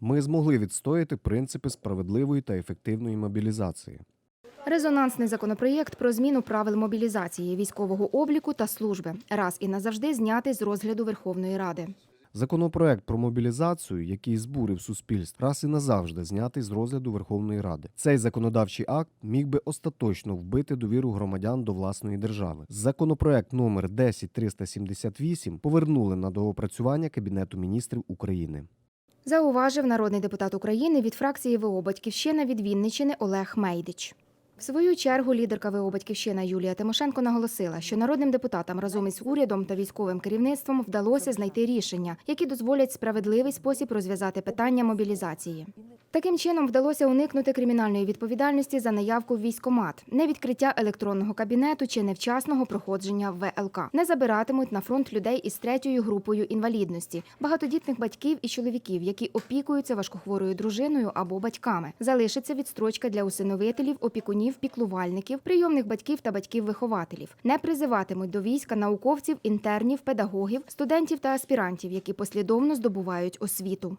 Ми змогли відстояти принципи справедливої та ефективної мобілізації. Резонансний законопроєкт про зміну правил мобілізації, військового обліку та служби раз і назавжди знятий з розгляду Верховної Ради. Законопроект про мобілізацію, який збурив суспільство, раз і назавжди знятий з розгляду Верховної Ради. Цей законодавчий акт міг би остаточно вбити довіру громадян до власної держави. Законопроект номер 10378 повернули на доопрацювання Кабінету міністрів України. Зауважив народний депутат України від фракції ВО Батьківщина від Вінничини Олег Мейдич. В свою чергу лідерка ВО Батьківщина Юлія Тимошенко наголосила, що народним депутатам разом із урядом та військовим керівництвом вдалося знайти рішення, які дозволять справедливий спосіб розв'язати питання мобілізації. Таким чином вдалося уникнути кримінальної відповідальності за наявку в військкомат, невідкриття електронного кабінету чи невчасного проходження ВЛК. Не забиратимуть на фронт людей із третьою групою інвалідності, багатодітних батьків і чоловіків, які опікуються важкохворою дружиною або батьками. Залишиться відстрочка для усиновителів, опікунів, піклувальників, прийомних батьків та батьків-вихователів. Не призиватимуть до війська науковців, інтернів, педагогів, студентів та аспірантів, які послідовно здобувають освіту.